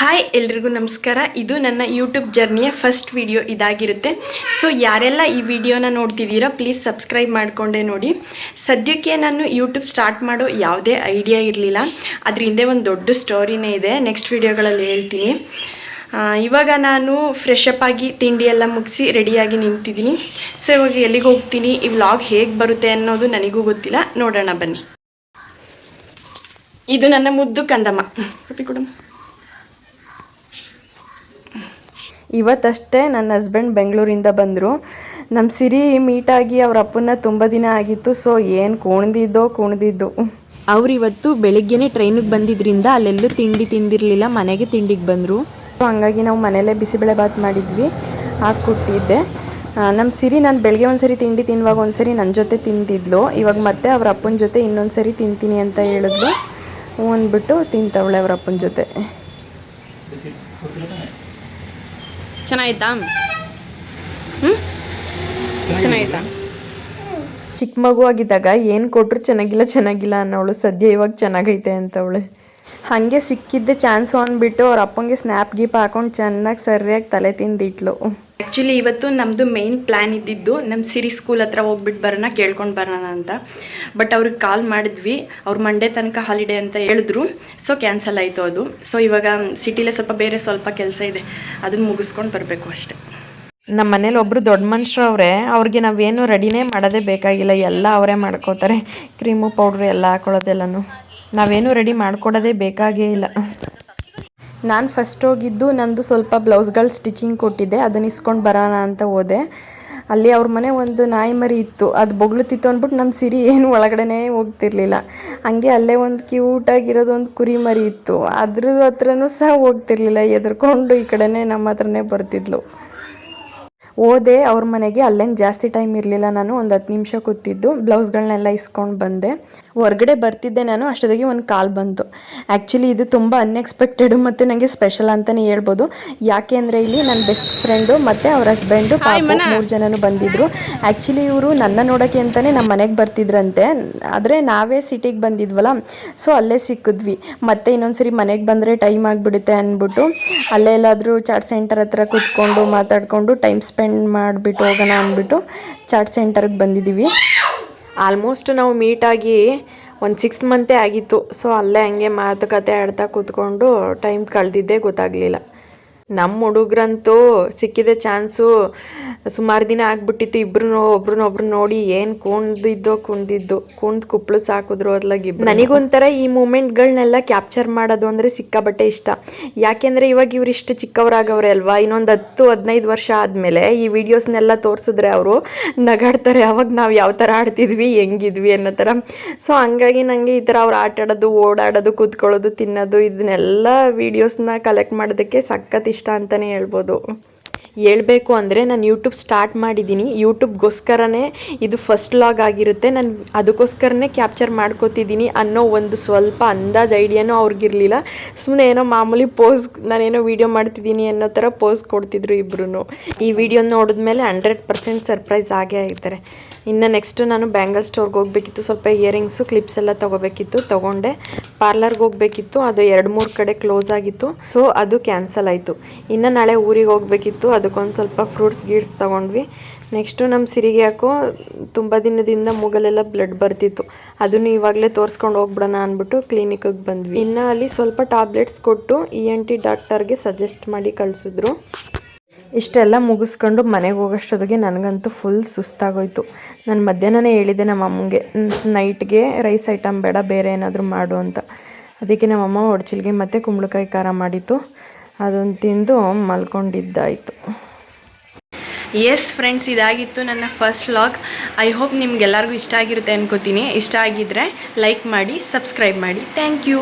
Hi, ಎಲ್ರಿಗೂ ನಮಸ್ಕಾರ. ಇದು ನನ್ನ ಯೂಟ್ಯೂಬ್ ಜರ್ನಿಯ ಫಸ್ಟ್ ವಿಡಿಯೋ ಇದಾಗಿರುತ್ತೆ. ಸೊ ಯಾರೆಲ್ಲ ಈ ವಿಡಿಯೋನ ನೋಡ್ತಿದ್ದೀರಾ ಪ್ಲೀಸ್ ಸಬ್ಸ್ಕ್ರೈಬ್ ಮಾಡಿಕೊಂಡೆ ನೋಡಿ. ಸದ್ಯಕ್ಕೆ ನಾನು ಯೂಟ್ಯೂಬ್ ಸ್ಟಾರ್ಟ್ ಮಾಡೋ ಯಾವುದೇ ಐಡಿಯಾ ಇರಲಿಲ್ಲ. ಅದ್ರ ಹಿಂದೆ ಒಂದು ದೊಡ್ಡ ಸ್ಟೋರಿನೇ ಇದೆ. ನೆಕ್ಸ್ಟ್ ವಿಡಿಯೋಗಳಲ್ಲಿ ಹೇಳ್ತೀನಿ. ಇವಾಗ ನಾನು ಫ್ರೆಶ್ ಅಪ್ ಆಗಿ ತಿಂಡಿ ಎಲ್ಲ ಮುಗಿಸಿ ರೆಡಿಯಾಗಿ ನಿಂತಿದ್ದೀನಿ. ಸೊ ಇವಾಗ ಎಲ್ಲಿಗೆ ಹೋಗ್ತೀನಿ, ಈ ವ್ಲಾಗ್ ಹೇಗೆ ಬರುತ್ತೆ ಅನ್ನೋದು ನನಗೂ ಗೊತ್ತಿಲ್ಲ. ನೋಡೋಣ ಬನ್ನಿ. ಇದು ನನ್ನ ಮುದ್ದು ಕಂದಮ್ಮ. ಕೊಡಮ್ಮ. ಇವತ್ತಷ್ಟೇ ನನ್ನ ಹಸ್ಬೆಂಡ್ ಬೆಂಗಳೂರಿಂದ ಬಂದರು. ನಮ್ಮ ಸಿರಿ ಮೀಟಾಗಿ ಅವ್ರ ಅಪ್ಪನ ತುಂಬ ದಿನ ಆಗಿತ್ತು ಸೊ ಏನು ಕುಣ್ದಿದ್ದೋ ಕುಣ್ದಿದ್ದು. ಅವ್ರು ಇವತ್ತು ಬೆಳಿಗ್ಗೆನೆ ಟ್ರೈನಿಗೆ ಬಂದಿದ್ರಿಂದ ಅಲ್ಲೆಲ್ಲೂ ತಿಂಡಿ ತಿಂದಿರಲಿಲ್ಲ ಮನೆಗೆ ತಿಂಡಿಗೆ ಬಂದರು. ಹಂಗಾಗಿ ನಾವು ಮನೆಯಲ್ಲೇ ಬಿಸಿಬೇಳೆ ಬಾತ್ ಮಾಡಿದ್ವಿ ಹಾಕ್ಕೊಟ್ಟಿದ್ದೆ ನಮ್ಮ ಸಿರಿ ನಾನು ಬೆಳಗ್ಗೆ ಒಂದ್ಸರಿ ತಿಂಡಿ ತಿನ್ನುವಾಗ ಒಂದ್ಸರಿ ನನ್ನ ಜೊತೆ ತಿಂದಿದ್ಲು. ಇವಾಗ ಮತ್ತೆ ಅವ್ರ ಅಪ್ಪನ ಜೊತೆ ಇನ್ನೊಂದು ಸರಿ ತಿಂತೀನಿ ಅಂತ ಹೇಳಿದ್ಲು. ಅಂದ್ಬಿಟ್ಟು ತಿಂತವಳೆ ಅವ್ರ ಅಪ್ಪನ ಜೊತೆ. ಚೆನ್ನಾಯ್ತಾ ಹ್ಮ್? ಚೆನ್ನಾಯ್ತಾ ಚಿಕ್ಕ ಮಗು ಆಗಿದ್ದಾಗ ಏನು ಕೊಟ್ಟರು ಚೆನ್ನಾಗಿಲ್ಲ ಚೆನ್ನಾಗಿಲ್ಲ ಅನ್ನೋಳು ಸದ್ಯ ಇವಾಗ ಚೆನ್ನಾಗೈತೆ ಅಂತವಳೆ. ಹಾಗೆ ಸಿಕ್ಕಿದ್ದೆ ಚಾನ್ಸು ಅಂದ್ಬಿಟ್ಟು ಅವ್ರ ಅಪ್ಪಂಗೆ ಸ್ನ್ಯಾಪ್ ಗೀಪ್ ಹಾಕೊಂಡು ಚೆನ್ನಾಗಿ ಸರಿಯಾಗಿ ತಲೆ ತಿಂದಿಟ್ಲು. ಆ್ಯಕ್ಚುಲಿ ಇವತ್ತು ನಮ್ಮದು ಮೇನ್ ಪ್ಲ್ಯಾನ್ ಇದ್ದಿದ್ದು ನಮ್ಮ ಸಿರಿ ಸ್ಕೂಲ್ ಹತ್ರ ಹೋಗ್ಬಿಟ್ಟು ಬರೋಣ ಕೇಳ್ಕೊಂಡು ಬರೋಣ ಅಂತ. ಬಟ್ ಅವ್ರಿಗೆ ಕಾಲ್ ಮಾಡಿದ್ವಿ. ಅವ್ರು ಮಂಡೇ ತನಕ ಹಾಲಿಡೇ ಅಂತ ಹೇಳಿದ್ರು. ಸೊ ಕ್ಯಾನ್ಸಲ್ ಆಯಿತು ಅದು. ಸೊ ಇವಾಗ ಸಿಟಿಲೇ ಸ್ವಲ್ಪ ಬೇರೆ ಸ್ವಲ್ಪ ಕೆಲಸ ಇದೆ. ಅದನ್ನು ಮುಗಿಸ್ಕೊಂಡು ಬರಬೇಕು ಅಷ್ಟೆ. ನಮ್ಮ ಮನೇಲಿ ಒಬ್ಬರು ದೊಡ್ಡ ಮನುಷ್ಯರು ಅವರೇ ಅವ್ರಿಗೆ ನಾವೇನು ರೆಡಿನೇ ಮಾಡೋದೇ ಬೇಕಾಗಿಲ್ಲ. ಎಲ್ಲ ಅವರೇ ಮಾಡ್ಕೋತಾರೆ. ಕ್ರೀಮು ಪೌಡ್ರು ಎಲ್ಲ ಹಾಕೊಳ್ಳೋದೆಲ್ಲನೂ. ನಾವೇನು ರೆಡಿ ಮಾಡ್ಕೊಡೋದೇ ಬೇಕಾಗೇ ಇಲ್ಲ. ನಾನು ಫಸ್ಟ್ ಹೋಗಿದ್ದು ನಂದು ಸ್ವಲ್ಪ ಬ್ಲೌಸ್ಗಳು ಸ್ಟಿಚಿಂಗ್ ಕೊಟ್ಟಿದ್ದೆ, ಅದನ್ನ ಇಸ್ಕೊಂಡು ಬರೋಣ ಅಂತ ಹೋದೆ. ಅಲ್ಲಿ ಅವ್ರ ಮನೆ ಒಂದು ನಾಯಿ ಮರಿ ಇತ್ತು, ಅದು ಬೊಗ್ಳುತ್ತಿತ್ತು ಅಂದ್ಬಿಟ್ಟು ನಮ್ಮ ಸಿರಿ ಏನು ಒಳಗಡೆನೇ ಹೋಗ್ತಿರ್ಲಿಲ್ಲ. ಹಂಗೆ ಅಲ್ಲೇ ಒಂದು ಕ್ಯೂಟಾಗಿರೋದು ಒಂದು ಕುರಿ ಮರಿ ಇತ್ತು. ಅದ್ರದ್ದು ಹತ್ರನೂ ಸಹ ಹೋಗ್ತಿರ್ಲಿಲ್ಲ, ಎದುರ್ಕೊಂಡು ಈ ಕಡೆನೇ ನಮ್ಮ ಹತ್ರನೇ ಬರ್ತಿದ್ಲು. ಹೋದೆ ಅವ್ರ ಮನೆಗೆ ಅಲ್ಲೇನು ಜಾಸ್ತಿ ಟೈಮ್ ಇರಲಿಲ್ಲ ನಾನು ಒಂದು ಹತ್ತು ನಿಮಿಷ ಕೂತಿದ್ದು ಬ್ಲೌಸ್ಗಳನ್ನೆಲ್ಲ ಇಸ್ಕೊಂಡು ಬಂದೆ. ಹೊರಗಡೆ ಬರ್ತಿದ್ದೆ ನಾನು ಅಷ್ಟೊತ್ತಿಗೆ ಒಂದು ಕಾಲ್ ಬಂತು. ಆ್ಯಕ್ಚುಲಿ ಇದು ತುಂಬ ಅನ್ಎಕ್ಸ್ಪೆಕ್ಟೆಡು ಮತ್ತು ನನಗೆ ಸ್ಪೆಷಲ್ ಅಂತಲೇ ಹೇಳ್ಬೋದು. ಯಾಕೆ ಅಂದರೆ ಇಲ್ಲಿ ನನ್ನ ಬೆಸ್ಟ್ ಫ್ರೆಂಡು ಮತ್ತು ಅವ್ರ ಹಸ್ಬೆಂಡು ಪಾಪು ಮೂರು ಜನನು ಬಂದಿದ್ದರು ಆ್ಯಕ್ಚುಲಿ ಇವರು ನನ್ನ ನೋಡೋಕ್ಕೆ ಅಂತಲೇ ನಮ್ಮ ಮನೆಗೆ ಬರ್ತಿದ್ರಂತೆ. ಆದರೆ ನಾವೇ ಸಿಟಿಗೆ ಬಂದಿದ್ವಲ್ಲ ಸೊ ಅಲ್ಲೇ ಸಿಕ್ಕಿದ್ವಿ. ಮತ್ತೆ ಇನ್ನೊಂದ್ಸರಿ ಮನೆಗೆ ಬಂದರೆ ಟೈಮ್ ಆಗಿಬಿಡುತ್ತೆ ಅಂದ್ಬಿಟ್ಟು ಅಲ್ಲೇ ಎಲ್ಲಾದರೂ ಚಾಟ್ ಸೆಂಟರ್ ಹತ್ರ ಕೂತ್ಕೊಂಡು ಮಾತಾಡಿಕೊಂಡು ಟೈಮ್ ಸ್ಪೆಂಡ್ ಮಾಡಿಬಿಟ್ಟು ಹೋಗೋಣ ಅಂದ್ಬಿಟ್ಟು ಚಾಟ್ ಸೆಂಟರ್ಗೆ ಬಂದಿದ್ದೀವಿ ಆಲ್ಮೋಸ್ಟ್ ನಾವು ಮೀಟಾಗಿ ಒಂದು ಸಿಕ್ಸ್ ಮಂತೇ ಆಗಿತ್ತು. ಸೊ ಅಲ್ಲೇ ಹಂಗೆ ಮಾತುಕತೆ ಆಡ್ತಾ ಕೂತ್ಕೊಂಡು ಟೈಮ್ ಕಳೆದಿದ್ದೇ ಗೊತ್ತಾಗಲಿಲ್ಲ. ನಮ್ಮ ಹುಡುಗ್ರಂತೂ ಸಿಕ್ಕಿದೆ ಚಾನ್ಸು. ಸುಮಾರು ದಿನ ಆಗ್ಬಿಟ್ಟಿತ್ತು ಇಬ್ರು ಒಬ್ರನ್ನ ಒಬ್ರು ನೋಡಿ ಏನು ಕುಣ್ದಿದ್ದೋ ಕುಣ್ದಿದ್ದು, ಕುಣ್ದು ಕುಪ್ಪಳು ಸಾಕಿದ್ರು ಅದ್ಲಾಗಿ ನನಗೊಂಥರ ಈ ಮೂಮೆಂಟ್ಗಳನ್ನೆಲ್ಲ ಕ್ಯಾಪ್ಚರ್ ಮಾಡೋದು ಅಂದರೆ ಸಿಕ್ಕಾಬಟ್ಟೆ ಇಷ್ಟ. ಯಾಕೆಂದರೆ ಇವಾಗ ಇವ್ರು ಇಷ್ಟು ಚಿಕ್ಕವರಾಗವ್ರೆ ಅಲ್ವಾ? ಇನ್ನೊಂದು ಹತ್ತು, ಹದಿನೈದು ವರ್ಷ ಆದಮೇಲೆ ಈ ವಿಡಿಯೋಸ್ನೆಲ್ಲ ತೋರಿಸಿದ್ರೆ ಅವರು ನಗಾಡ್ತಾರೆ, ಅವಾಗ ನಾವು ಯಾವ ಥರ ಆಡ್ತಿದ್ವಿ, ಹೆಂಗಿದ್ವಿ ಅನ್ನೋ ಥರ. ಸೊ ಹಂಗಾಗಿ ನನಗೆ ಈ ಥರ ಅವ್ರು ಆಟಾಡೋದು, ಓಡಾಡೋದು, ಕೂತ್ಕೊಳ್ಳೋದು, ತಿನ್ನೋದು ಇದನ್ನೆಲ್ಲ ವೀಡಿಯೋಸ್ನ ಕಲೆಕ್ಟ್ ಮಾಡೋದಕ್ಕೆ ಸಖತ್ ಇಷ್ಟ. ಅಂತಲೇ ಹೇಳ್ಬೋದು. ಹೇಳಬೇಕು ಅಂದರೆ ನಾನು ಯೂಟ್ಯೂಬ್ ಸ್ಟಾರ್ಟ್ ಮಾಡಿದ್ದೀನಿ. ಯೂಟ್ಯೂಬ್ಗೋಸ್ಕರನೇ ಇದು ಫಸ್ಟ್ ಲಾಗ್ ಆಗಿರುತ್ತೆ. ನಾನು ಅದಕ್ಕೋಸ್ಕರನೇ ಕ್ಯಾಪ್ಚರ್ ಮಾಡ್ಕೋತಿದ್ದೀನಿ ಅನ್ನೋ ಒಂದು ಸ್ವಲ್ಪ ಅಂದಾಜು ಐಡಿಯಾನೂ ಅವ್ರಿಗಿರಲಿಲ್ಲ. ಸುಮ್ಮನೆ ಏನೋ ಮಾಮೂಲಿ ಪೋಸ್ ನಾನೇನೋ ವೀಡಿಯೋ ಮಾಡ್ತಿದ್ದೀನಿ ಅನ್ನೋ ಥರ ಪೋಸ್ ಕೊಡ್ತಿದ್ರು ಇಬ್ರು ಈ ವಿಡಿಯೋ ನೋಡಿದ್ಮೇಲೆ ಹಂಡ್ರೆಡ್ ಪರ್ಸೆಂಟ್ ಸರ್ಪ್ರೈಸ್ ಆಗೇ ಆಗಿದ್ದಾರೆ. ಇನ್ನು ನೆಕ್ಸ್ಟು ನಾನು ಬ್ಯಾಂಗಲ್ ಸ್ಟೋರ್ಗೆ ಹೋಗಬೇಕಿತ್ತು. ಸ್ವಲ್ಪ ಇಯರಿಂಗ್ಸು ಕ್ಲಿಪ್ಸ್ ಎಲ್ಲ ತೊಗೋಬೇಕಿತ್ತು. ತೊಗೊಂಡೆ. ಪಾರ್ಲರ್ಗೆ ಹೋಗಬೇಕಿತ್ತು, ಅದು ಎರಡು ಮೂರು ಕಡೆ ಕ್ಲೋಸ್ ಆಗಿತ್ತು. ಸೊ ಅದು ಕ್ಯಾನ್ಸಲ್ ಆಯಿತು. ಇನ್ನು ನಾಳೆ ಊರಿಗೆ ಹೋಗಬೇಕಿತ್ತು, ಅದಕ್ಕೊಂದು ಸ್ವಲ್ಪ ಫ್ರೂಟ್ಸ್ ಗೀಡ್ಸ್ ತೊಗೊಂಡ್ವಿ. ನೆಕ್ಸ್ಟು ನಮ್ಮ ಸಿರಿಗೆ ಯಾಕೋ ತುಂಬ ದಿನದಿಂದ ಮೂಗಲೆಲ್ಲ ಬ್ಲಡ್ ಬರ್ತಿತ್ತು. ಅದನ್ನು ಇವಾಗಲೇ ತೋರಿಸ್ಕೊಂಡು ಹೋಗ್ಬಿಡೋಣ ಅಂದ್ಬಿಟ್ಟು ಕ್ಲಿನಿಕ್ಗೆ ಬಂದ್ವಿ. ಇನ್ನು ಅಲ್ಲಿ ಸ್ವಲ್ಪ ಟ್ಯಾಬ್ಲೆಟ್ಸ್ ಕೊಟ್ಟು ಇ ಎನ್ ಟಿ ಡಾಕ್ಟರ್ಗೆ ಸಜೆಸ್ಟ್ ಮಾಡಿ ಕಳಿಸಿದ್ರು. ಇಷ್ಟೆಲ್ಲ ಮುಗಿಸ್ಕೊಂಡು ಮನೆಗೆ ಹೋಗೋಷ್ಟೊತ್ತಿಗೆ ನನಗಂತೂ ಫುಲ್ ಸುಸ್ತಾಗೋಯ್ತು. ನಾನು ಮಧ್ಯಾಹ್ನನೇ ಹೇಳಿದ್ದೆ ನಮ್ಮ ಅಮ್ಮಂಗೆ ನೈಟ್ಗೆ ರೈಸ್ ಐಟಮ್ ಬೇಡ, ಬೇರೆ ಏನಾದರೂ ಮಾಡು ಅಂತ. ಅದಕ್ಕೆ ನಮ್ಮಮ್ಮ ಒಡ್ಚಿಲ್ಗೆ ಮತ್ತು ಕುಂಬಳಕಾಯಿ ಖಾರ ಮಾಡಿತ್ತು. ಅದನ್ನು ತಿಂದು ಮಲ್ಕೊಂಡಿದ್ದಾಯಿತು. ಎಸ್ ಫ್ರೆಂಡ್ಸ್ ಇದಾಗಿತ್ತು ನನ್ನ ಫಸ್ಟ್ ವ್ಲಾಗ್ ಐ ಹೋಪ್ ನಿಮ್ಗೆಲ್ಲರಿಗೂ ಇಷ್ಟ ಆಗಿರುತ್ತೆ ಅನ್ಕೋತೀನಿ. ಇಷ್ಟ ಆಗಿದ್ದರೆ ಲೈಕ್ ಮಾಡಿ ಸಬ್ಸ್ಕ್ರೈಬ್ ಮಾಡಿ. Thank you